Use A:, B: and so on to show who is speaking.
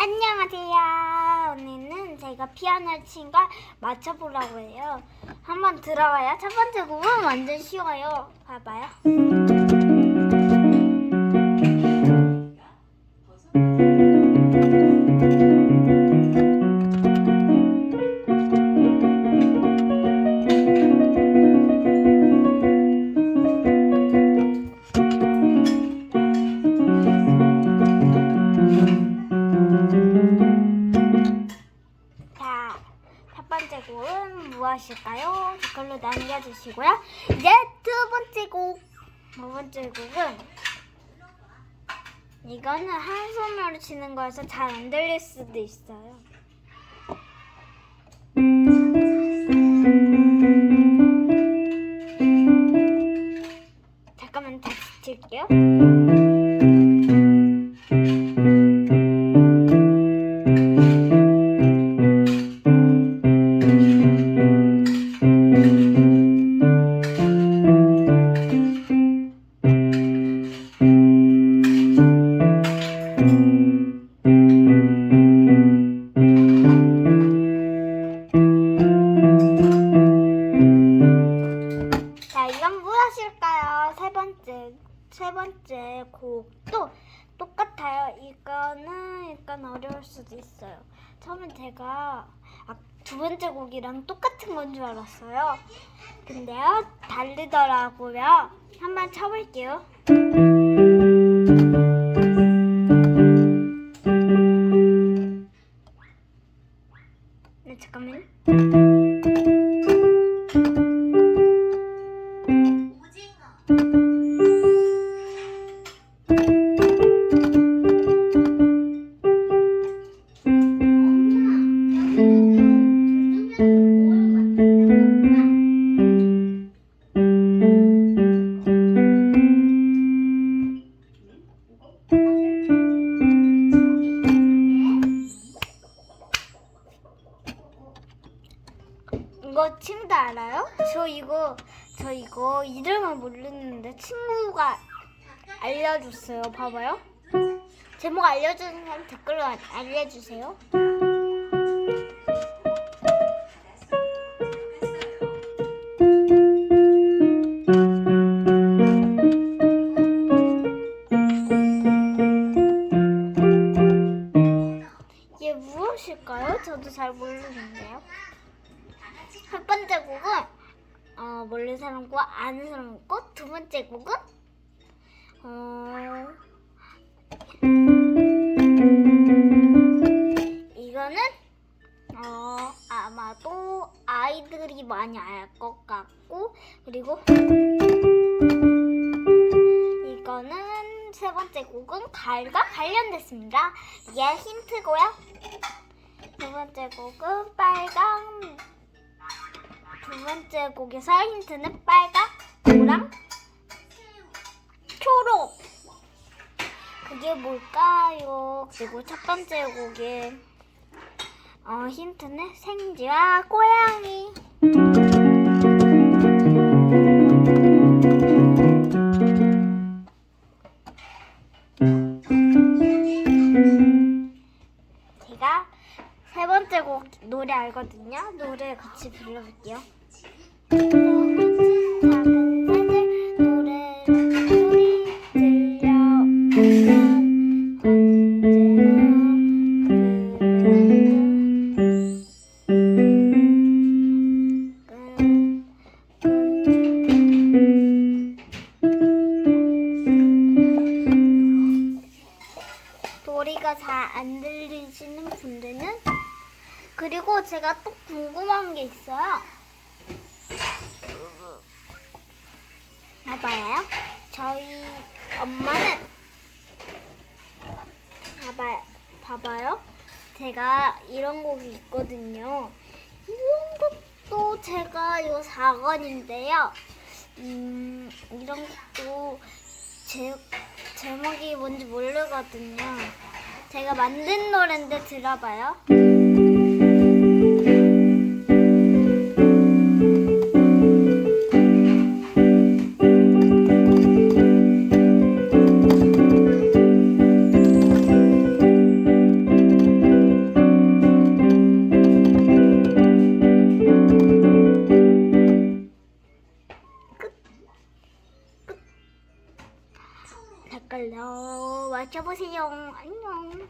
A: 안녕하세요. 오늘은 제가 피아노를 친걸 맞춰보려고 해요. 한번 들어봐요. 첫 번째 곡은 완전 쉬워요. 봐봐요. 자, 첫 번째 곡은 무엇일까요? 댓글로 남겨주시고요. 이제 두 번째 곡. 두 번째 곡은 이거는 한 손으로 치는 거여서 잘 안 들릴 수도 있어요. 세 번째, 세 번째 곡도 똑같아요. 이거는 약간 어려울 수도 있어요. 처음엔 제가 아, 두 번째 곡이랑 똑같은 건 줄 알았어요. 근데요, 다르더라고요. 한번 쳐볼게요. 알아요? 저 이거 저 이거 이름을 모르는데 친구가 알려줬어요. 봐봐요. 제목 알려주는 사람 댓글로 알- 알려주세요. 이게 무엇일까요? 저도 잘 모르는데요. 곡은 어, 모르는 사람과 아는 사람 있고 두 번째 곡은 어, 이거는 어, 아마도 아이들이 많이 알 것 같고 그리고 이거는 세 번째 곡은 가을과 관련됐습니다. 이게 힌트고요. 두 번째 곡은 빨강 두 번째 곡에서 힌트는 빨강, 노랑, 초록. 그게 뭘까요? 그리고 첫 번째 곡의 어, 힌트는 생쥐와 고양이. 제가 세 번째 곡 노래 알거든요. 노래 같이 불러볼게요. 소리가 잘 안 들리시는 분들은 그리고 제가 또 궁금한 게 있어요. 봐봐요. 저희 엄마는 봐봐요. 봐봐요. 제가 이런 곡이 있거든요. 이런 것도 제가 요 4권인데요. 음, 이런 것도 제, 제목이 뭔지 모르거든요. 제가 만든 노래인데 들어봐요. 얼른 맞춰보세요. 안녕.